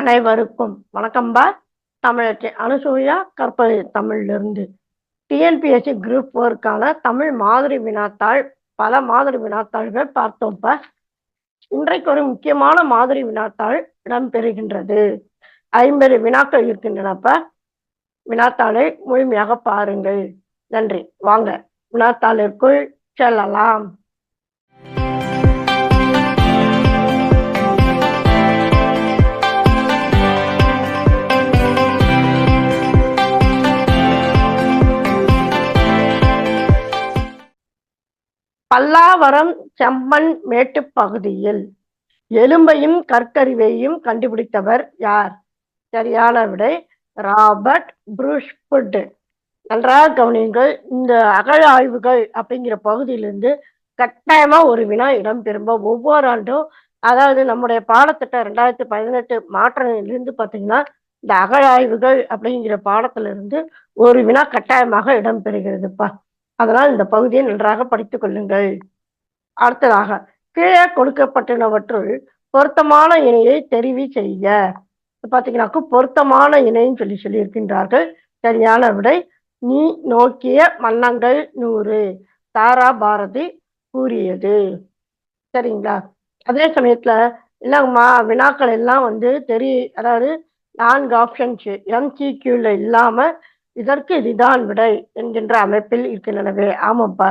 அனைவருக்கும் வணக்கம்பா தமிழச்சி அனுசூயா கற்பது தமிழிலிருந்து. டிஎன்பிஎஸ்சி குரூப் ஒர்க்கான தமிழ் மாதிரி வினாத்தாள் பல மாதிரி வினாத்தாள்கள் பார்த்தோம்ப்பா இன்றைக்கு ஒரு முக்கியமான மாதிரி வினாத்தாள் இடம்பெறுகின்றது. ஐம்பது வினாக்கள் இருக்கின்றனப்ப வினாத்தாளை முழுமையாக பாருங்கள். நன்றி. வாங்க. வினாத்தாளிற்குள் செல்லலாம். பல்லாவரம் செம்மண் மேட்டுப் பகுதியில் எலும்பையும் கற்கருவையும் கண்டுபிடித்தவர் யார்? சரியான விடை ராபர்ட் புருஷ்புட் நன்றாக கவனியுங்கள் இந்த அகழாய்வுகள் அப்படிங்கிற பகுதியிலிருந்து கட்டாயமா ஒரு வினா இடம்பெறும்ப ஒவ்வொரு ஆண்டும் அதாவது நம்முடைய பாடத்திட்டம் ரெண்டாயிரத்தி பதினெட்டு மாற்றிலிருந்து பார்த்தீங்கன்னா இந்த அகழாய்வுகள் அப்படிங்கிற பாடத்திலிருந்து ஒரு வினா கட்டாயமாக இடம்பெறுகிறதுப்பா. அதனால் இந்த பகுதியை நன்றாக படித்துக் கொள்ளுங்கள். அடுத்ததாக கீழே கொடுக்கப்பட்டனவற்றுள் பொருத்தமான இணையை தெரிவி செய்ய பாத்தீங்கன்னாக்கு பொருத்தமான இணைன்னு சொல்லி சொல்லியிருக்கின்றார்கள். சரியான விடை நீ நோக்கிய வண்ணங்கள் நூறு. தாரா பாரதி கூறியது. சரிங்களா? அதே சமயத்துல இல்லைங்கம்மா வினாக்கள் எல்லாம் வந்து தெரிய அதாவது நான்கு ஆப்ஷன்ஸ் எம்சிக்யூல இல்லாம இதற்கு இதுதான் விடை என்கின்ற அமைப்பில் இருக்கின்றனவே. ஆமாப்பா.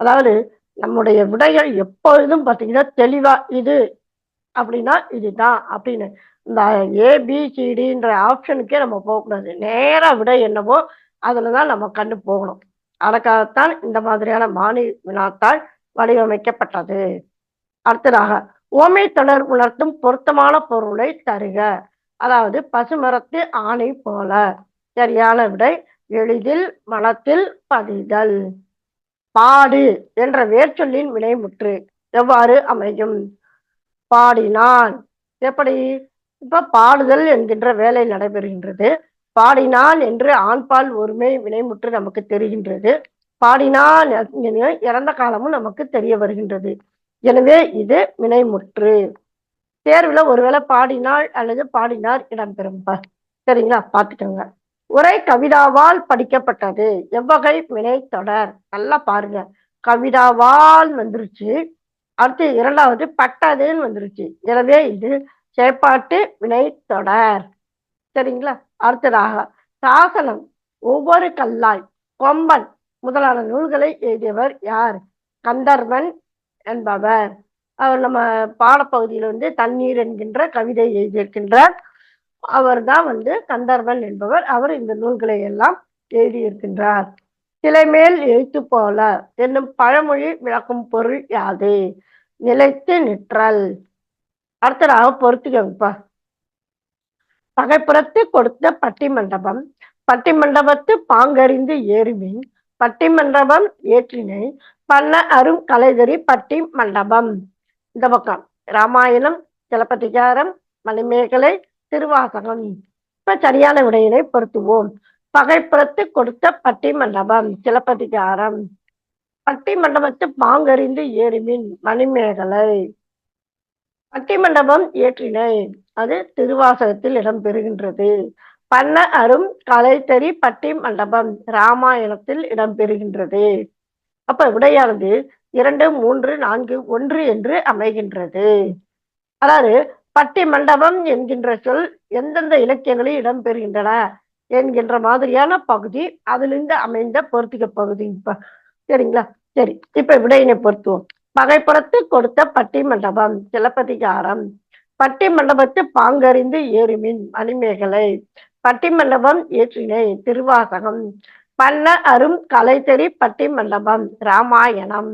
அதாவது நம்முடைய விடைகள் எப்பொழுதும் பார்த்தீங்கன்னா தெளிவா இது அப்படின்னா இதுதான் அப்படின்னு. இந்த ஏபிசிடின்ற ஆப்ஷனுக்கே நம்ம போகக்கூடாது. நேராக விடை என்னவோ அதில் தான் நம்ம கண்டு போகணும். அதற்காகத்தான் இந்த மாதிரியான மாணி வினாத்தால் வடிவமைக்கப்பட்டது. அடுத்ததாக ஓமை தொடர் உணர்த்தும் பொருத்தமான பொருளை தருக. அதாவது பசுமரத்து ஆணை போல. சரியான விடை எளிதில் மனத்தில் பதிதல். பாடு என்ற வேர்ச்சொல்லின் வினைமுற்று எவ்வாறு அமையும்? பாடினான் எப்படி? இப்ப பாடுதல் என்கின்ற வேலை நடைபெறுகின்றது. பாடினான் என்று ஆண்பால் ஒருமை வினைமுற்று நமக்கு தெரிகின்றது. பாடினான் இறந்த காலமும் நமக்கு தெரிய வருகின்றது. எனவே இது வினைமுற்று. தேர்வில் ஒருவேளை பாடினாள் அல்லது பாடினார் இடம்பெறும். சரிங்களா? பார்த்துக்கோங்க. உரை கவிதாவால் படிக்கப்பட்டது. எவ்வகை வினை தொடர். நல்லா பாருங்க. கவிதாவால் வந்துருச்சு. அடுத்து இரண்டாவது பட்டதுன்னு வந்துருச்சு. எனவே இது செயற்பாட்டு வினை தொடர். சரிங்களா? அடுத்ததாக சாசனம். ஒவ்வொரு கல்லாய். கொம்பன். முதலான நூல்களை எழுதியவர் யார்? கந்தர்வன் என்பவர். அவர் நம்ம பாடப்பகுதியில் வந்து தண்ணீர் என்கின்ற கவிதை எழுதியிருக்கின்றார். அவர் தான் வந்து கந்தர்வன் என்பவர். அவர் இந்த நூல்களை எல்லாம் எழுதியிருக்கின்றார். சிலை மேல் எழுத்து போல என்னும் பழமொழி விளக்கும் பொருள் யாது? நிலைத்து நிற்றல். அடுத்ததாக பொறுத்துக்கோங்கப்பா. பகைப்புறத்து கொடுத்த பட்டி மண்டபம் பட்டி மண்டபத்து பாங்கறிந்து ஏறுமின். பட்டி மண்டபம் ஏற்றினை பண்ண அரும் கலைதறி பட்டி மண்டபம் இந்த பக்கம் ராமாயணம் சிலப்பதிகாரம் மணிமேகலை திருவாசகம். இப்ப சரியான விடையினை பொருத்துவோம். பகைப்புறத்து கொடுத்த பட்டி மண்டபம் சிலப்பதிகாரம். பட்டி மண்டபத்து பாங்கறிந்து ஏறிமின் மணிமேகலை. பட்டி மண்டபம் ஏற்றினை அது திருவாசகத்தில் இடம்பெறுகின்றது பண்ண அரும் கலைத்தறி பட்டி மண்டபம் ராமாயணத்தில் இடம்பெறுகின்றது அப்ப விடையானது இரண்டு மூன்று நான்கு ஒன்று என்று அமைகின்றது. அதாவது பட்டி மண்டபம் என்கின்ற சொல் எந்தெந்த இலக்கியங்களில் இடம்பெறுகின்றன என்கின்ற மாதிரியான பகுதி அதிலிருந்து அமைந்த பொருத்திக பகுதி. இப்ப சரிங்களா? சரி இப்ப விடையினை பொருத்துவோம் பகைப்புறத்து கொடுத்த பட்டி மண்டபம் சிலப்பதிகாரம். பட்டி மண்டபத்து பாங்கறிந்து ஏறுமின் மணிமேகலை பட்டி மண்டபம் ஏற்றினை திருவாசகம். பண்ண அரும் கலைத்தறி பட்டி மண்டபம் ராமாயணம்.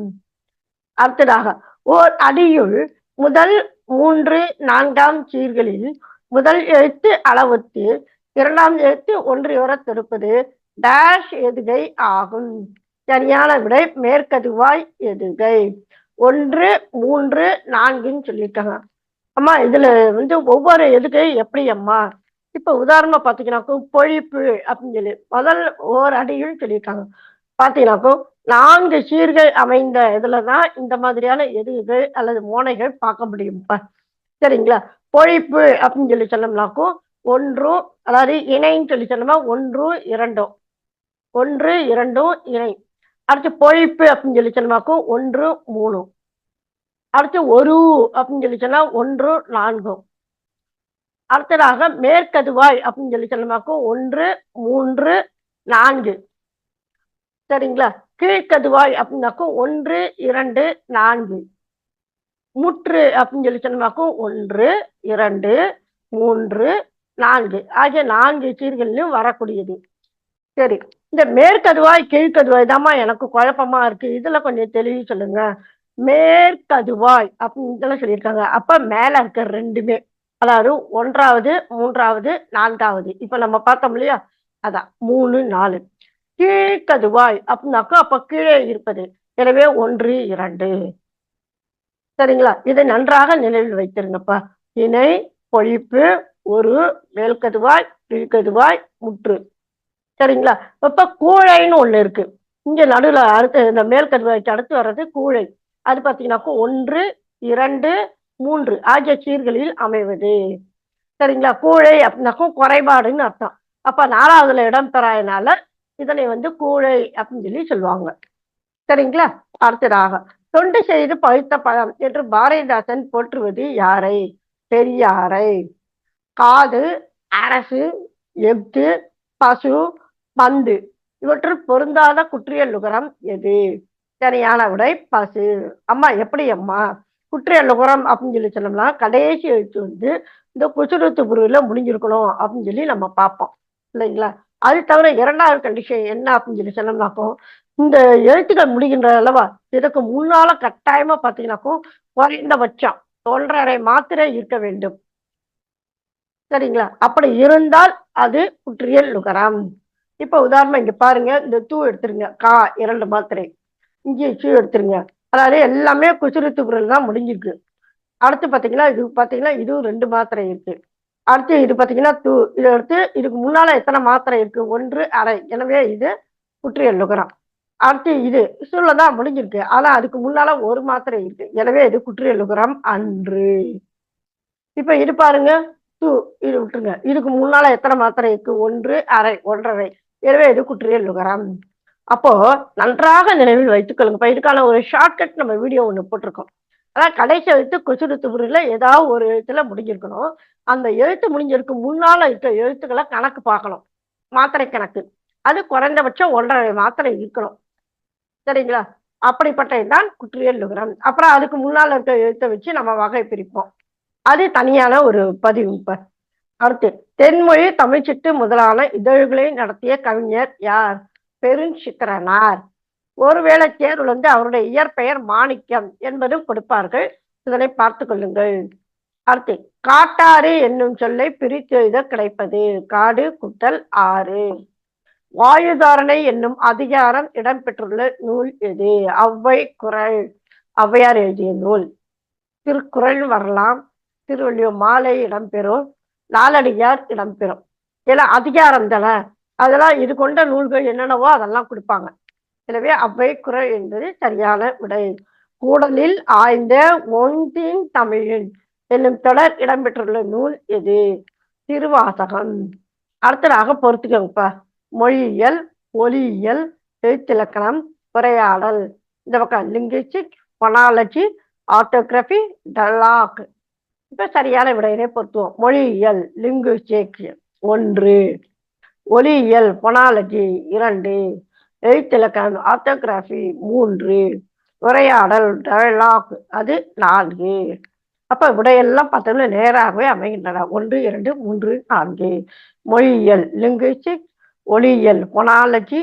அடுத்ததாக ஓர் அடியுள் முதல் மூன்று நான்காம் சீர்களில் முதல் எழுத்து அளவுத்து இரண்டாம் எழுத்து ஒன்றியோர திருப்பது டேஷ் எதுகை ஆகும். சரியான விடை மேற்கதுவாய் எதுகை. ஒன்று மூன்று நான்குன்னு சொல்லியிருக்காங்க. அம்மா இதுல வந்து ஒவ்வொரு எதுகை எப்படி அம்மா? இப்ப உதாரணமா பாத்தீங்கன்னாக்கும் பொழிப்பு அப்படின்னு சொல்லி முதல் ஓர் அடியும் சொல்லியிருக்காங்க. பாத்தீங்கன்னாக்கும் நான்கு சீர்கள் அமைந்த இதுலதான் இந்த மாதிரியான எதுகள் அல்லது மோனைகள் பார்க்க முடியும். சரிங்களா? பொழிப்பு அப்படின்னு சொல்லி சொன்னோம்னாக்கும் ஒன்றும் அதாவது இணைன்னு சொல்லி சொன்னோம்னா ஒன்றும் இரண்டும் ஒன்று இரண்டும் இணை. அடுத்து பொழிப்பு அப்படின்னு சொல்லி சொன்னோம்னாக்கும் ஒன்று மூணு. அடுத்து ஒரு அப்படின்னு சொல்லி சொன்னா ஒன்று நான்கும் அடுத்ததாக மேற்கதுவாய் அப்படின்னு சொல்லி சொன்னோம்னாக்கும் ஒன்று மூன்று நான்கு. சரிங்களா? கீழ்கதுவாய் அப்படின்னாக்கும் ஒன்று இரண்டு நான்கு. முற்று அப்படின்னு சொல்லி சொன்னோம்னாக்கும் ஒன்று இரண்டு மூன்று நான்கு. ஆகிய நான்கு சீர்களிலும் வரக்கூடியது. சரி இந்த மேற்கதுவாய் கீழ்கதுவாய் தாம்மா எனக்கு குழப்பமா இருக்கு. இதுல கொஞ்சம் தெளிவு சொல்லுங்க. மேற்கதுவாய் அப்படின்னு சொல்லியிருக்காங்க. அப்ப மேல இருக்க ரெண்டுமே அதாவது ஒன்றாவது மூன்றாவது நான்காவது. இப்ப நம்ம பார்த்தோம் இல்லையா? அதான் மூணு நாலு. கீழ்கதுவாய் அப்படின்னாக்கா அப்ப கீழே இருப்பது. எனவே ஒன்று இரண்டு. சரிங்களா? இதை நன்றாக நினைவில் வைத்திருங்கப்பா. இணை பொழிப்பு ஒரு மேல்கதுவாய் கீழ்கதுவாய் முற்று. சரிங்களா? இப்ப கூழைன்னு ஒண்ணு இருக்கு. இங்க நடுவுல அடுத்து இந்த மேல்கதுவாய்க்கு அடுத்து வர்றது கூழை. அது பாத்தீங்கன்னாக்கா ஒன்று இரண்டு மூன்று ஆகிய சீர்களில் அமைவது. சரிங்களா? கூழை அப்படின்னாக்கும் குறைபாடுன்னு அர்த்தம். அப்ப நாலாவதுல இடம் பெறாதனால இதனை வந்து கூழை அப்படின்னு சொல்லி சொல்லுவாங்க. சரிங்களா? அடுத்ததாக தொண்டு செய்து பழுத்த பழம் என்று பாரதிதாசன் போற்றுவது யாரை? பெரியாரை. காது அரசு எஃகு பசு பந்து. இவற்றில் பொருந்தாத குற்றியல் நுகரம் எது? சரியான விடை பசு. அம்மா எப்படி அம்மா? குற்றியல் நுகரம் அப்படின்னு சொல்லி சொன்னோம்னா கடைசி எழுத்து வந்து இந்த குசுருத்து புருவில் முடிஞ்சிருக்கணும் அப்படின்னு சொல்லி நம்ம பார்ப்போம். இல்லைங்களா? அது தவிர இரண்டாவது கண்டிஷன் என்ன அப்படின்னு சொல்லி சொன்னோம்னாக்கோ இந்த எழுத்துக்கள் முடிகின்ற அளவா இதற்கு முன்னால கட்டாயமா பார்த்தீங்கன்னாக்கும் குறைந்தபட்சம் ஒன்றரை மாத்திரை இருக்க வேண்டும். சரிங்களா? அப்படி இருந்தால் அது குற்றியல் நுகரம். இப்ப உதாரணம் இங்க பாருங்க இந்த தூ எடுத்துருங்க கா இரண்டு மாத்திரை. இங்கே சூ எடுத்துருங்க. அதாவது எல்லாமே குசுறுத்து குரல் தான் முடிஞ்சிருக்கு. அடுத்து பாத்தீங்கன்னா இது பாத்தீங்கன்னா இதுவும் ரெண்டு மாத்திரை இருக்கு. அடுத்து இது பாத்தீங்கன்னா தூ இதை எடுத்து இதுக்கு முன்னால எத்தனை மாத்திரை இருக்கு? ஒன்று அரை. எனவே இது குற்றியல் நுகரம். அடுத்து இது சொல்லதான் முடிஞ்சிருக்கு. ஆனா அதுக்கு முன்னால ஒரு மாத்திரை இருக்கு. எனவே இது குற்றியல் நுகரம் அன்று. இப்ப இது பாருங்க. டூ இது விட்டுருங்க. இதுக்கு முன்னால எத்தனை மாத்திரை இருக்கு? ஒன்று அரை ஒன்றரை. எனவே இது குற்றியல் நுகரம். அப்போ நன்றாக நினைவில் வைத்துக்கொள்ளுங்க. இப்போ இதுக்கான ஒரு ஷார்ட்கட் நம்ம வீடியோ ஒன்று போட்டிருக்கோம். ஆனால் கடைசி எழுத்து கொசுடுத்து பொருள்ல ஏதாவது ஒரு எழுத்துல முடிஞ்சிருக்கணும். அந்த எழுத்து முடிஞ்சிருக்கு முன்னால் இருக்க எழுத்துக்களை கணக்கு பார்க்கணும். மாத்திரை கணக்கு. அது குறைந்தபட்சம் ஒன்றரை மாத்திரை இருக்கணும். சரிங்களா? அப்படிப்பட்டதுதான் குற்றியல் நுகரம் அப்புறம் அதுக்கு முன்னால் இருக்க எழுத்தை வச்சு நம்ம வகை பிரிப்போம். அது தனியான ஒரு பதிவு இப்ப. அடுத்து தென்மொழி தமிழ்ச்சிட்டு முதலான இதழ்களை நடத்திய கவிஞர் யார்? பெருஞ்சித்திரனார். ஒருவேளை தேர்வில் வந்து அவருடைய இயற்பெயர் மாணிக்கம் என்பதும் கொடுப்பார்கள். இதனை பார்த்து கொள்ளுங்கள். அடுத்து காட்டாறு என்னும் சொல்லை பிரித்து எழுத கிடைப்பது. காடு குட்டல் ஆறு. வாயுதாரணை என்னும் அதிகாரம் இடம்பெற்றுள்ள நூல் எது? அவ்வை குரல் ஔவையார் எழுதிய நூல். திருக்குறள் வரலாம். திருவள்ளுவர் மாலை இடம்பெறும். நாலடியார் இடம்பெறும். ஏன்னா அதிகாரம் தானே அதெல்லாம் இது கொண்ட நூல்கள் என்னென்னவோ அதெல்லாம் கொடுப்பாங்க. எனவே அவ்வை குரல் என்பது சரியான விடை. கூடலில் ஆய்ந்த ஒன்றின் தமிழின் என்னும் தொடர் இடம்பெற்றுள்ள நூல் எது? திருவாசகம். அடுத்ததாக பொறுத்துக்கோங்கப்பா. மொழியியல் ஒலியியல் எழுத்திலக்கணம் உரையாடல். இந்த பக்கம் லிங்குவிஸ்டிக் பொனாலஜி ஆட்டோகிராஃபி டலாக். இப்ப சரியான விடையினை பொருத்துவோம் மொழியியல் லிங்குவிஸ்டிக் ஒன்று. ஒலியியல் பொனாலஜி இரண்டு. எழுத்திலக்கணம் ஆர்த்தோகிராஃபி மூன்று உரையாடல் டயலாக் அது நான்கு. அப்போ விடையெல்லாம் பார்த்தோம்னா நேராகவே அமைகின்றன. ஒன்று இரண்டு மூன்று நான்கு. மொழியியல் லிங்குவிஸ்டிக் ஒளியியல் பொனாலஜி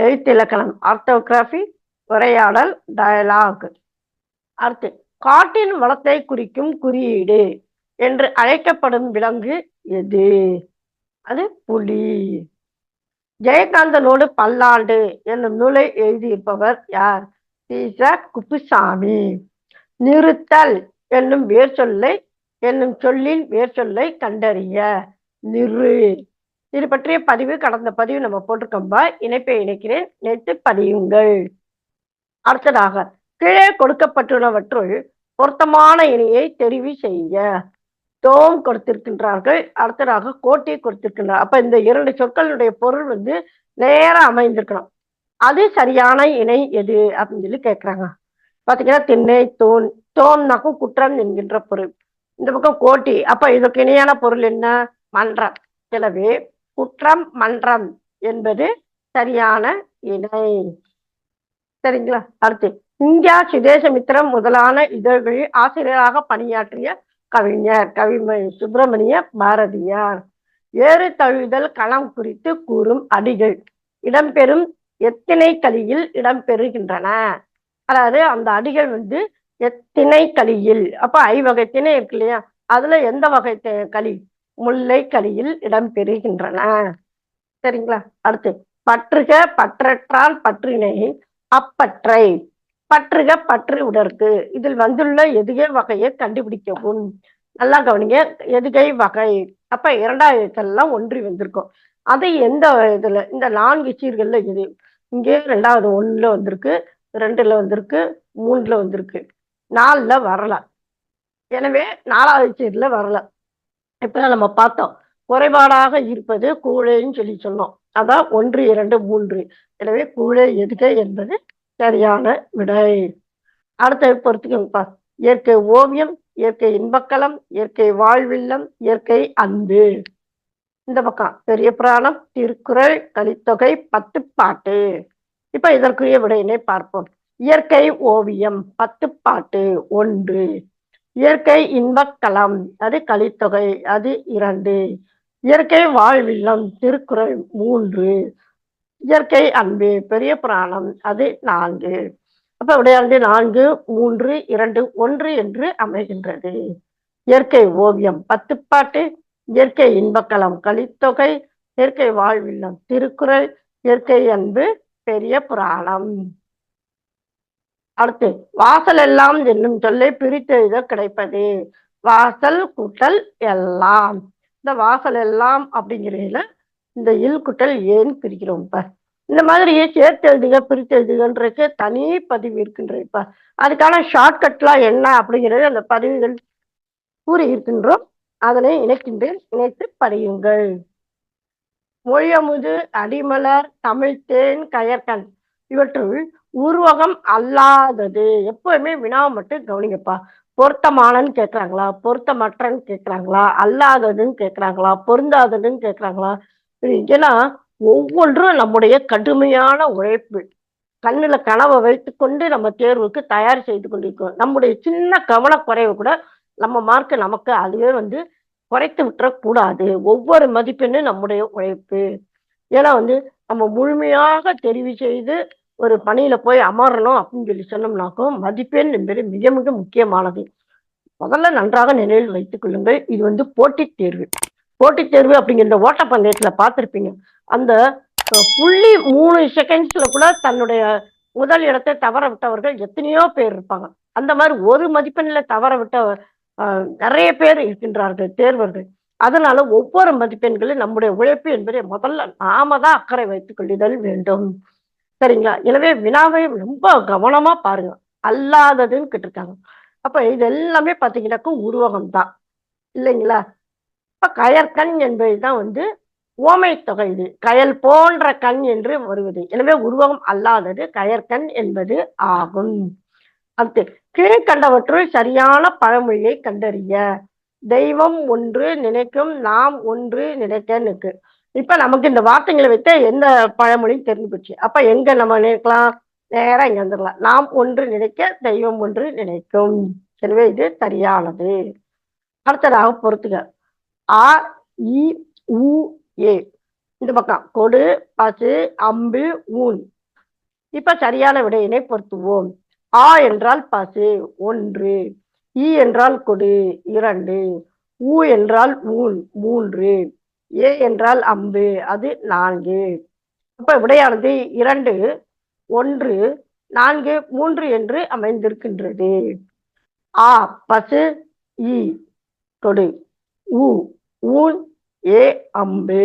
எழுத்திலக்கணம் ஆர்த்தோகிராஃபி உரையாடல் டயலாக் அடுத்து காட்டின் வளத்தை குறிக்கும் குறியீடு என்று அழைக்கப்படும் விலங்கு எது? அது புலி. ஜெயகாந்தனோடு பல்லாண்டு என்னும் நூலை எழுதியிருப்பவர் யார்? சீசா குப்புசாமி. நிறுத்தல் என்னும் வேர் சொல்லை என்னும் சொல்லின் வேர் சொல்லை கண்டறிய. நிறு. இது பற்றிய பதிவு கடந்த பதிவு நம்ம போட்டிருக்கோம்பா இணைப்பை இணைக்கிறேன். நேற்று பதியுங்கள். அடுத்ததாக கீழே கொடுக்கப்பட்டுள்ளவற்றுள் பொருத்தமான இணையை தெரிவு செய்ய தோம் கொடுத்திருக்கின்றார்கள் அடுத்ததாக கோட்டி கொடுத்திருக்கின்றார். அப்ப இந்த இரண்டு சொற்களுடைய பொருள் வந்து நேரம் அமைந்திருக்கணும். அது சரியான இணை எது அப்படின்னு சொல்லி கேட்கிறாங்க பாத்தீங்கன்னா திண்ணை தோன் தோன்னாக்கும் குற்றம் என்கின்ற பொருள். இந்த பக்கம் கோட்டி. அப்ப இதற்கு இணையான பொருள் என்ன? மன்றம். எனவே குற்றம் மன்றம் என்பது சரியான இணை. சரிங்களா? அடுத்து இந்தியா சுதேசமித்திரம் முதலான இதழ்களில் ஆசிரியராக பணியாற்றிய கவிஞர் கவிமணி சுப்பிரமணிய பாரதியார். ஏறு தழுவுதல் களம் குறித்து கூறும் அடிகள் இடம்பெறும் எத்தினை கலியில் இடம்பெறுகின்றன. அதாவது அந்த அடிகள் வந்து எத்தினை கலியில் அப்ப ஐவகை திணை இருக்கு இல்லையா? அதுல எந்த வகை களி? முல்லை களியில் இடம்பெறுகின்றன. சரிங்களா? அடுத்து பற்றுக பற்றற்றால் பற்றினை அப்பற்றை. பற்றுக பற்று உடற்கு இதில் வந்துள்ள எதுகை வகையை கண்டுபிடிக்கவும். நல்லா கவனிங்க. எதுகை வகை. அப்ப இரண்டாயிரத்தெல்லாம் ஒன்றி வந்திருக்கும். அது எந்த இதுல? இந்த நான்கு சீர்கள்ல இது. இங்கே ரெண்டாவது ஒண்ணுல வந்திருக்கு. ரெண்டுல வந்திருக்கு. மூணுல வந்திருக்கு. நாலுல வரல. எனவே நாலாவது சீர்ல வரல. இப்ப நம்ம பார்த்தோம். குறைபாடாக இருப்பது கூழைன்னு சொல்லி சொன்னோம். அதான் ஒன்று இரண்டு மூன்று. எனவே கூழை எதுகை என்பது சரியான விடை. அடுத்த பொறுத்துக்கோங்கப்பா இயற்கை ஓவியம் இயற்கை இன்பக்களம் இயற்கை வாழ்வில்லம் இயற்கை அன்பு. இந்த பக்கம் பெரிய புராணம் திருக்குறள் கலித்தொகை பத்து பாட்டு. இப்ப இதற்குரிய விடையினை பார்ப்போம். இயற்கை ஓவியம் பத்து பாட்டு ஒன்று. இயற்கை இன்பக்களம் அது கலித்தொகை அது இரண்டு. இயற்கை வாழ்வில்லம் திருக்குறள் மூன்று. இயற்கை அன்பு பெரிய புராணம் அது நான்கு. அப்ப விடையாண்டு நான்கு மூன்று இரண்டு ஒன்று என்று அமைகின்றது. இயற்கை ஓவியம் பத்து பாட்டு இயற்கை இன்பக்களம் கலித்தொகை இயற்கை வாழ்வில்லம் திருக்குறள் இயற்கை அன்பு பெரிய புராணம். அடுத்து வாசல் எல்லாம் என்னும் சொல்லை பிரித்தெழுத கிடைப்பது. வாசல் கூட்டல் எல்லாம். இந்த வாசல் எல்லாம் அப்படிங்கிறதுல இந்த இல் குட்டல் ஏன் பிரிக்கிறோம் இப்ப இந்த மாதிரி சேர்த்து எழுதுக பிரித்து எழுதுகன்றதுக்கு தனி பதிவு இருக்கின்றதுப்பா அதுக்கான ஷார்ட்கட்லாம் என்ன அப்படிங்கிறது அந்த பதிவுகள் கூறி இருக்கின்றோம் அதனை இணைக்கின்றேன். இணைத்து படியுங்கள். மொழியமுது அடிமலர் தமிழ்தேன் கயற்கண் இவற்றுள் உருவகம் அல்லாதது. எப்பவுமே வினாவை மட்டும் கவனிங்கப்பா. பொருத்தமானன்னு கேட்குறாங்களா? பொருத்தமற்றன்னு கேட்குறாங்களா? அல்லாததுன்னு கேட்குறாங்களா? பொருந்தாததுன்னு கேட்குறாங்களா? ஏன்னா ஒவ்வொன்றும் நம்முடைய கடுமையான உழைப்பு. கண்ணுல கனவை வைத்துக்கொண்டு நம்ம தேர்வுக்கு தயார் செய்து கொண்டிருக்கோம் நம்முடைய சின்ன கவனக்குறைவு கூட நம்ம மார்க் நமக்கு அதுவே வந்து குறைத்து விட்டுறக்கூடாது. ஒவ்வொரு மதிப்பெண்ணும் நம்முடைய உழைப்பு. ஏன்னா வந்து நம்ம முழுமையாக தெரிவு செய்து ஒரு பணியில போய் அமரணும் அப்படின்னு சொல்லி சொன்னோம்னாக்கும் மதிப்பெண் என்பது மிக மிக முக்கியமானது. முதல்ல நன்றாக நினைவில் வைத்துக் கொள்ளுங்கள். இது வந்து போட்டித் தேர்வு. போட்டித் தேர்வு அப்படிங்கிற இந்த ஓட்டப்பந்தயத்துல பார்த்திருப்பீங்க. அந்த புள்ளி மூணு செகண்ட்ஸில் கூட தன்னுடைய முதல் இடத்தை தவற விட்டவர்கள் எத்தனையோ பேர் இருப்பாங்க. அந்த மாதிரி ஒரு மதிப்பெண்ணில் தவற விட்ட நிறைய பேர் இருக்கின்றார்கள் தேர்வர்கள். அதனால ஒவ்வொரு மதிப்பெண்களும் நம்முடைய உழைப்பு என்பதை முதல்ல நாம தான் அக்கறை வைத்துக் கொள்ளுதல் வேண்டும். சரிங்களா? எனவே வினாவை ரொம்ப கவனமா பாருங்க. அல்லாததுன்னு கேட்டிருக்காங்க. அப்ப இது எல்லாமே பாத்தீங்கன்னாக்கும் உருவகம் தான் இல்லைங்களா? இப்ப கயற்கண் என்பதுதான் வந்து ஓமை தொகை இது. கயல் போன்ற கண் என்று வருவது. எனவே உருவகம் அல்லாதது கயற்கண் என்பது ஆகும். அடுத்து கீழ்கண்டவற்றுள் சரியான பழமொழியை கண்டறிய. தெய்வம் ஒன்று நினைக்கும் நாம் ஒன்று நினைக்கனுக்கு. இப்ப நமக்கு இந்த வார்த்தைகளை வைத்து எந்த பழமொழியும் தெரிஞ்சு போச்சு. அப்ப எங்க நம்ம நினைக்கலாம்? நேரா இங்க வந்துடலாம். நாம் ஒன்று நினைக்க தெய்வம் ஒன்று நினைக்கும். எனவே இது சரியானது. அடுத்ததாக பொறுத்துக. ஆ இ உ ஏ. இந்த பக்கம். கொடு பசு அம்பு ஊன். இப்ப சரியான விடையினை பொருத்துவோம். ஆ என்றால் பசு ஒன்று. இ என்றால் கொடு இரண்டு. ஊ என்றால் ஊன் மூன்று. ஏ என்றால் அம்பு அது நான்கு. இப்ப விடையானது இரண்டு ஒன்று நான்கு மூன்று என்று அமைந்திருக்கின்றது. ஆ பசு இ. கொடு ஊ ஊன் ஏ அம்பு.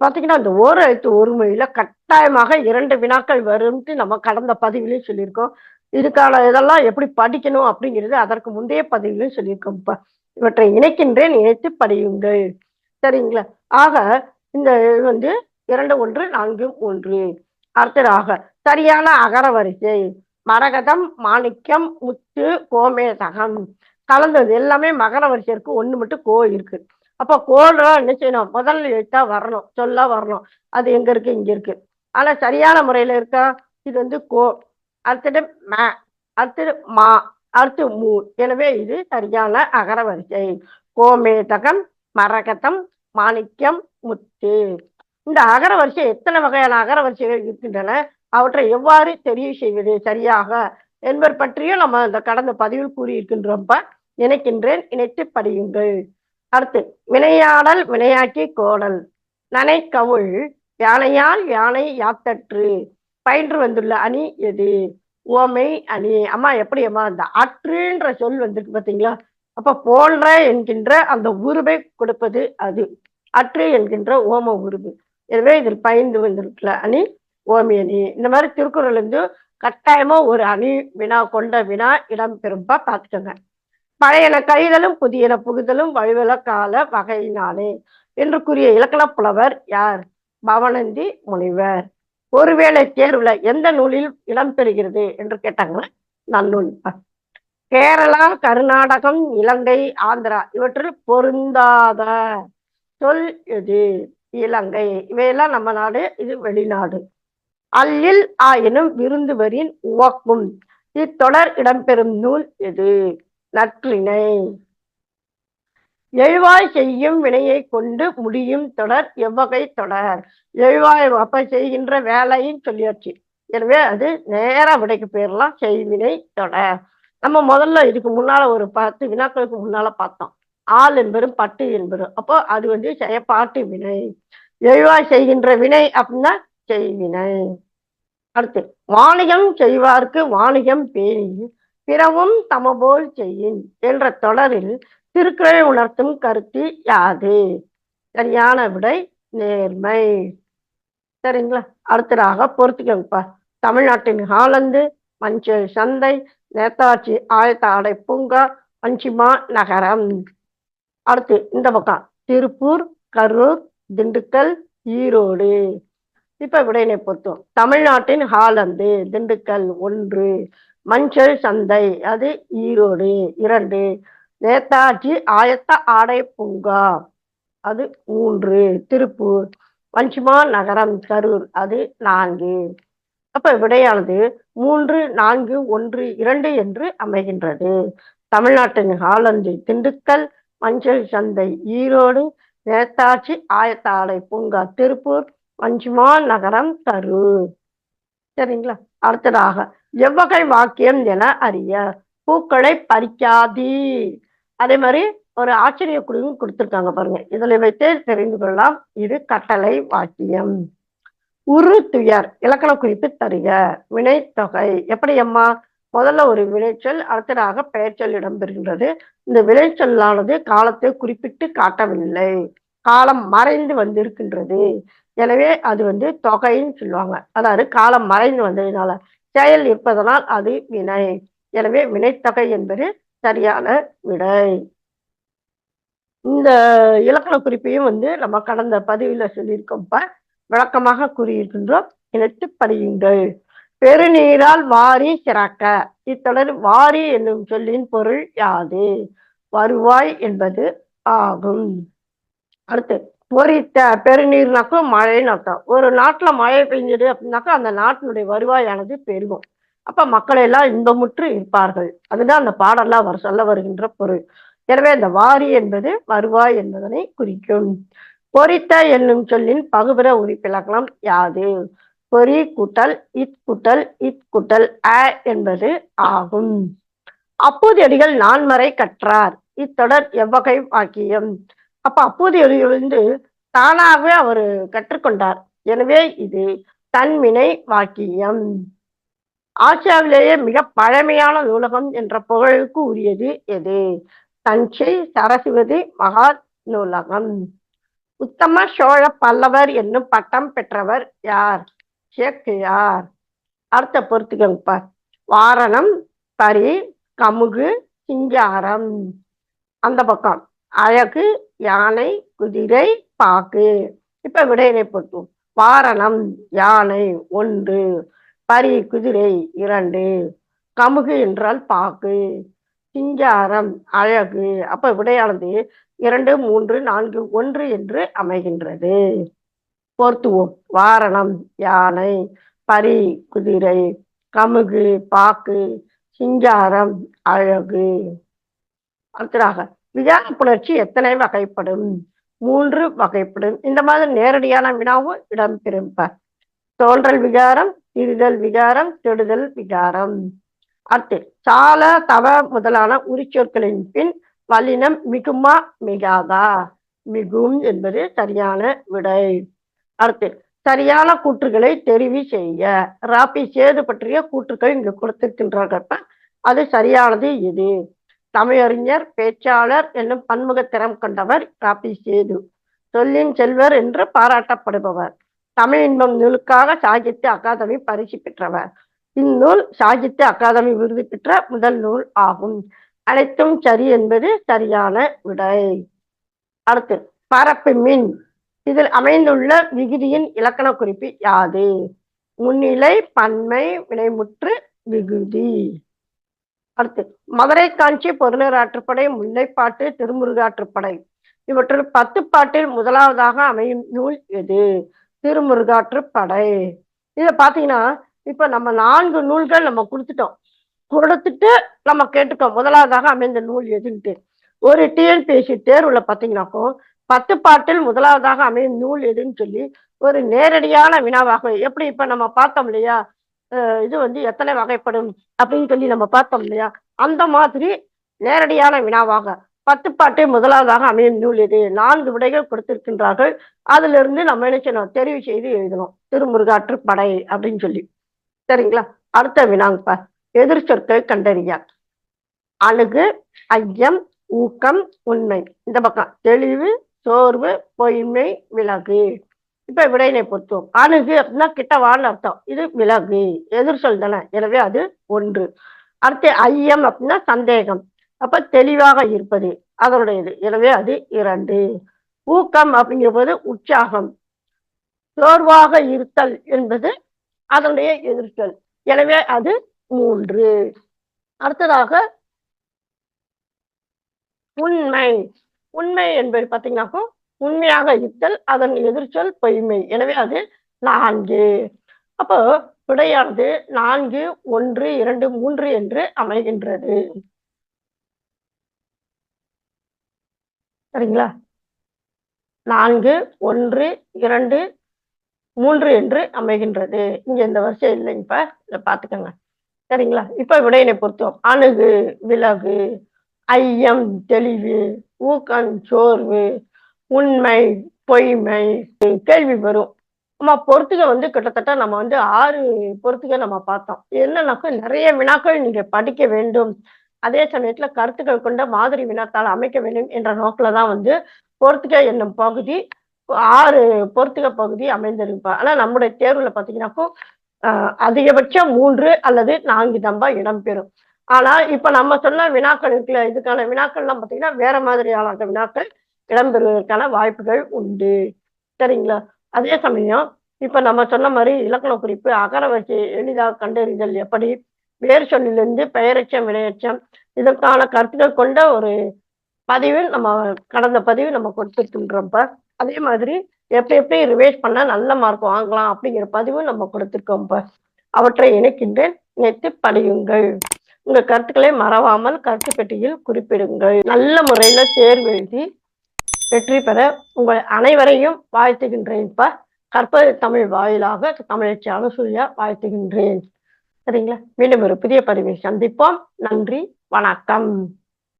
பாத்தீங்கன்னா இந்த ஓர் எழுத்து ஒருமையில கட்டாயமாக இரண்டு வினாக்கள் வரும்ட்டு நம்ம கடந்த பதிவிலையும் சொல்லியிருக்கோம். இதுக்கான இதெல்லாம் எப்படி படிக்கணும் அப்படிங்கிறது அதற்கு முந்தைய பதிவிலையும் சொல்லியிருக்கோம். இவற்றை இணைக்கின்றேன் இணைத்து படியுங்கள். சரிங்களா? ஆக இந்த இது வந்து இரண்டு ஒன்று நான்கு ஒன்று அடுத்ததாக சரியான அகர வரிசை மரகதம் மாணிக்கம் முத்து கோமேதகம். கலந்தது. எல்லாமே மகர வரிசை இருக்கு ஒண்ணு மட்டும் கோ இருக்கு. அப்ப கோல என்ன செய்யணும்? முதல் எழுத்தா வரணும். சொல்லா வரணும். அது எங்க இருக்கு? இங்க இருக்கு. ஆனா சரியான முறையில இருக்கா? இது வந்து கோ அடுத்தது ம அடுத்தது மா அடுத்து மூ. எனவே இது சரியான அகர வரிசை. கோமேதகம் மரகதம் மாணிக்கம் முத்து. இந்த அகர வரிசை எத்தனை வகையான அகர வரிசைகள் இருக்கின்றன? அவற்றை எவ்வாறு தெரிவு செய்வது சரியாக? என்பது பற்றியும் நம்ம இந்த கடந்த பதிவில் கூறியிருக்கின்றோம்ப்ப நினைக்கின்றேன் இணைத்து படியுங்கள். அடுத்து வினையாடல் வினையாக்கி கோடல். நனை கவுள் யானையால் யானை யாத்தற்று. பயின்று வந்துள்ள அணி எது? ஓமை அணி. அம்மா எப்படி அம்மா அந்த அற்றுன்ற சொல் வந்திருக்கு பார்த்தீங்களா? அப்ப போன்ற என்கின்ற அந்த உருவை கொடுப்பது அது. அற்று என்கின்ற ஓம உருவு. எனவே இதில் பயந்து வந்திருக்கல அணி ஓமி அணி. இந்த மாதிரி திருக்குறள் வந்து கட்டாயமா ஒரு அணி வினா கொண்ட வினா இடம் பெறும்பா பார்த்துக்கோங்க. பழையன கழிதலும் புதியன புகுதலும் வழிவல கால வகையினாலே என்று கூறிய இலக்கண புலவர் யார்? பவனந்தி முனிவர். ஒருவேளை தேர்வுல எந்த நூலில் இடம்பெறுகிறது என்று கேட்டாங்கன்னா நன்னூல் கேரளா கர்நாடகம் இலங்கை ஆந்திரா இவற்றில் பொருந்தாத சொல் எது? இலங்கை. இவையெல்லாம் நம்ம நாடு இது வெளிநாடு. அல்லில் ஆயினும் விருந்துவரின் உவக்கும். இத்தொடர் இடம்பெறும் நூல் எது? நற்றினை. எழுவாய் செய்யும் வினையை கொண்டு முடியும் தொடர் எவ்வகை தொடர். எழுவாய் அப்ப செய்கின்ற வேலைன்னு சொல்லியாச்சு. எனவே அது நேர விடைக்கு போயிடலாம். செய்வினை தொடர். நம்ம முதல்ல இதுக்கு முன்னால ஒரு பத்து வினாக்களுக்கு முன்னால பார்த்தோம். ஆள் என்பதும் பட்டு என்பதும் அப்போ அது வந்து செயப்பாட்டு வினை. எழுவாய் செய்கின்ற வினை அப்படின்னா செய்வினை. அடுத்து வாணிகம் செய்வார்க்கு வாணிகம் பேணி பிறவும் தமபோல் செய்யின் என்ற தொடரில் திருக்குறள் உணர்த்தும் கருத்து யாது? சரியான விடை நேர்மை. சரிங்களா? அடுத்ததாக பொறுத்துக்கோங்கப்பா தமிழ்நாட்டின் ஹாலந்து மஞ்சள் சந்தை நேதாஜி ஆயத்த ஆடை பூங்கா பஞ்சிமா நகரம். அடுத்து இந்த பக்கம். திருப்பூர் கரூர் திண்டுக்கல் ஈரோடு. இப்ப விடையினை பொறுத்தோம். தமிழ்நாட்டின் ஹாலந்து திண்டுக்கல் ஒன்று. மஞ்சள் சந்தை. அது ஈரோடு. இரண்டு நேதாஜி ஆயத்த ஆடை பூங்கா. அது மூன்று திருப்பூர். வஞ்சிமா நகரம் கரூர். அது நான்கு. அப்ப விடையானது மூன்று நான்கு ஒன்று இரண்டு என்று அமைகின்றது. தமிழ்நாட்டின் ஹாலந்து திண்டுக்கல் மஞ்சள் சந்தை ஈரோடு நேதாஜி ஆயத்த ஆடை பூங்கா திருப்பூர் வஞ்சிமா நகரம் கரூர். சரிங்களா? அடுத்ததாக எவ்வகை வாக்கியம் என அறிய பூக்களை பறிக்காதீ. அதே மாதிரி ஒரு ஆச்சரிய குழுவும் கொடுத்திருக்காங்க பாருங்க. இதில் வைத்து தெரிந்து கொள்ளலாம். இது கட்டளை வாக்கியம். உரு துயர் இலக்கண குறிப்பு தருக. வினைத்தொகை எப்படி அம்மா? முதல்ல ஒரு வினைச்சொல் அடுத்ததாக பெயர்ச்சொல் இடம்பெறுகின்றது. இந்த வினைச்சொல்லானது காலத்தை குறிப்பிட்டு காட்டவில்லை. காலம் மறைந்து வந்திருக்கின்றது. எனவே அது வந்து தொகைன்னு சொல்லுவாங்க. அதாவது காலம் மறைந்து வந்ததுனால. செயல் இருப்பதனால் அது வினை. எனவே வினைத்தொகை என்பது சரியான விடை. இந்த இலக்கண குறிப்பையும் வந்து நம்ம கடந்த பதிவில் சொல்லியிருக்கோம்ப்ப. விளக்கமாக கூறியிருக்கின்றோம். இணைத்து படியுங்கள். பெருநீரால் வாரி சிறக்க இத்தொடர் வாரி என்னும் சொல்லின் பொருள் யாது? வருவாய் என்பது ஆகும். அடுத்து பொறித்த பெருநீர்னாக்கும் மழைன்னு அர்த்தம் ஒரு நாட்டுல மழை பெஞ்சது அப்படின்னாக்கா அந்த நாட்டினுடைய வருவாயானது பெருகும். அப்ப மக்கள் எல்லாம் இன்பமுற்று இருப்பார்கள். அதுதான் அந்த பாடலாம் அவர் சொல்ல வருகின்ற பொருள். எனவே இந்த வாரி என்பது வருவாய் என்பதனை குறிக்கும். பொறித்த என்னும் சொல்லின் பகுபிற உறுப்பிலக்கணம் யாது? பொறி கூட்டல் இத் கூட்டல் இத் கூட்டல் அ என்பது ஆகும். அப்போதையடிகள் நான்மறை கற்றார். இத்தொடர் எவ்வகை வாக்கியம்? அப்ப அப்போதையிலிருந்து வந்து தானாகவே அவர் கற்றுக்கொண்டார். எனவே இது தன்வினை வாக்கியம். ஆசியாவிலேயே மிக பழமையான நூலகம் என்ற புகழுக்கு உரியது எது? தஞ்சை சரஸ்வதி மகா நூலகம். உத்தம சோழ பல்லவர் என்னும் பட்டம் பெற்றவர் யார்? சேக்கியார் அடுத்த பொறுத்துக்கங்கப்பா வாரணம் பரி கமுகு சிங்காரம். அந்த பக்கம். அழகு யானை குதிரை பாக்கு. இப்ப விடையினை பொறுத்தும் வாரணம் யானை ஒன்று. பரி குதிரை இரண்டு. கமுகு என்றால் பாக்கு. சிங்காரம் அழகு. அப்ப விடையானது இரண்டு மூன்று நான்கு ஒன்று என்று அமைகின்றது. பொருத்துவோம். வாரணம் யானை பரி குதிரை கமுகு பாக்கு சிங்காரம் அழகு. அடுத்ததாக விகார புணர்ச்சி எத்தனை வகைப்படும்? மூன்று வகைப்படும். இந்த மாதிரி நேரடியான வினாவும் இடம்பெறும். தோன்றல் விகாரம் திரிதல் விகாரம் கெடுதல் விகாரம். அடுத்து சால தவ முதலான உரிச்சொற்களின் பின் வல்லினம் மிகுமா மிகாதா? மிகும் என்பது சரியான விடை. அடுத்து சரியான கூற்றுகளை தெரிவு செய்ய ராப்பி சேது பற்றிய கூற்றுகள் இங்கு கொடுத்திருக்கின்றார்கள். அது சரியானது இது. தமிழறிஞர் பேச்சாளர் என்னும் பன்முக திறம் கொண்டவர் ராபி சேது. சொல்லின் செல்வர் என்று பாராட்டப்படுபவர். தமிழ் இன்பம் நூலுக்காக சாகித்ய அகாதமி பரிசு பெற்றவர். இந்நூல் சாகித்ய அகாதமி விருது பெற்ற முதல் நூல் ஆகும். அனைத்தும் சரி என்பது சரியான விடை. அடுத்து பரப்பு மின். இதில் அமைந்துள்ள விகுதியின் இலக்கண குறிப்பு யாது? முன்னிலை பன்மை வினைமுற்று விகுதி. அடுத்து மதுரை காஞ்சி பொருளராற்றுப்படை முல்லைப்பாட்டு திருமுருகாற்றுப்படை இவற்றில் பத்து பாட்டில் முதலாவதாக அமையும் நூல் எது? திருமுருகாற்றுப்படை இதை பார்த்தீங்கன்னா இப்போ நம்ம நான்கு நூல்கள் நம்ம கொடுத்துட்டோம். கொடுத்துட்டு நம்ம கேட்டுக்கோம் முதலாவதாக அமைந்த நூல் எதுன்ட்டு. ஒரு டிஎன்பிஎஸ்சி தேர்வுல பார்த்தீங்கன்னாக்கும் பத்து பாட்டில் முதலாவதாக அமையும் நூல் எதுன்னு சொல்லி ஒரு நேரடியான வினாவாக எப்படி இப்ப நம்ம பார்த்தோம் இல்லையா? இது வந்து எத்தனை வகைப்படும் அப்படின்னு சொல்லி நம்ம பார்த்தோம் இல்லையா? அந்த மாதிரி நேரடியான வினாவாக பத்து பாட்டு முதலாவதாக அமையும் நூல் எது? நான்கு விடைகள் கொடுத்திருக்கின்றார்கள். அதுல இருந்து நம்ம என்ன செய்யணும்? தெரிவு செய்து எழுதணும். திருமுருகாற்று படை அப்படின்னு சொல்லி. சரிங்களா? அடுத்த வினாங்கப்பா. எதிர் சொற்கள் கண்டறிய. அழுகு ஐயம் ஊக்கம் உண்மை. இந்த பக்கம். தெளிவு சோர்வு பொய்மை விலகு. இப்ப விடையினை பொறுத்தோம். அணுகு அப்படின்னா கிட்டவான்னு அர்த்தம். இது விலகு. எதிர் சொல் தானே. எனவே அது ஒன்று. அடுத்து ஐயம் அப்படின்னா சந்தேகம். அப்ப தெளிவாக இருப்பது அதனுடையது. எனவே அது இரண்டு. ஊக்கம் அப்படிங்கிற போது உற்சாகம். சோர்வாக இருத்தல் என்பது அதனுடைய எதிர்ச்சொல் எனவே அது மூன்று. அடுத்ததாக உண்மை. உண்மை என்பது பார்த்தீங்கன்னாக்கும் உண்மையாக இருத்தல் அதன் எதிர்ச்சொல் பொய்மை. எனவே அது நான்கு. அப்போ விடையானது நான்கு ஒன்று இரண்டு மூன்று என்று அமைகின்றது. சரிங்களா? நான்கு ஒன்று இரண்டு மூன்று என்று அமைகின்றது. இங்க இந்த வரிசை இல்லைங்க இப்ப இதை பார்த்துக்கோங்க. சரிங்களா? இப்ப விடையினை பொறுத்தோம். அணுகு விலகு ஐயம் தெளிவு ஊக்கம் சோர்வு உண்மை பொய்மை கேள்வி வரும். நம்ம பொறுத்துக வந்து கிட்டத்தட்ட நம்ம வந்து ஆறு பொறுத்துக நம்ம பார்த்தோம். என்னன்னாக்கா நிறைய வினாக்கள் நீங்க படிக்க வேண்டும். அதே சமயத்துல கருத்துக்கள் கொண்ட மாதிரி வினாத்தால் அமைக்க வேண்டும் என்ற நோக்கில தான் வந்து பொறுத்துக என்னும் பகுதி ஆறு பொறுத்துக பகுதி அமைந்திருப்பா. ஆனா நம்முடைய தேர்வுல பாத்தீங்கன்னாக்கோ அதிகபட்சம் மூன்று அல்லது நான்கு தம்பா இடம்பெறும் ஆனா இப்ப நம்ம சொன்ன வினாக்கள் இருக்குல்ல இதுக்கான வினாக்கள்லாம் பாத்தீங்கன்னா வேற மாதிரியான வினாக்கள் இடம்பெறுவதற்கான வாய்ப்புகள் உண்டு. சரிங்களா? அதே சமயம் இப்ப நம்ம சொன்ன மாதிரி இலக்கண குறிப்பு அகர வச்சு எளிதாக கண்டறிதல் எப்படி? வேறு சொல்லிலிருந்து பெயரச்சம் வினையச்சம் இதற்கான கருத்துக்கள் கொண்ட ஒரு பதிவில் நம்ம கடந்த பதிவு நம்ம கொடுத்துருக்கின்றோம்ப்ப அதே மாதிரி எப்படி எப்படி ரிவைஸ் பண்ண நல்ல மார்க் வாங்கலாம் அப்படிங்கிற பதிவு நம்ம கொடுத்துருக்கோம்ப்ப அவற்றை இணைக்கின்றேன். இணைத்து படியுங்கள். உங்க கருத்துக்களை மறவாமல் கருத்து பெட்டியில் குறிப்பிடுங்கள். நல்ல முறையில தேர்வு எழுதி வெற்றி பெற உங்கள் அனைவரையும் வாழ்த்துகின்றேன்ப்பா கற்பது தமிழ் வாயிலாக தமிழச்சி அனுசூயா வாழ்த்துகின்றேன். சரிங்களா? மீண்டும் ஒரு புதிய பதிவை சந்திப்போம். நன்றி. வணக்கம்.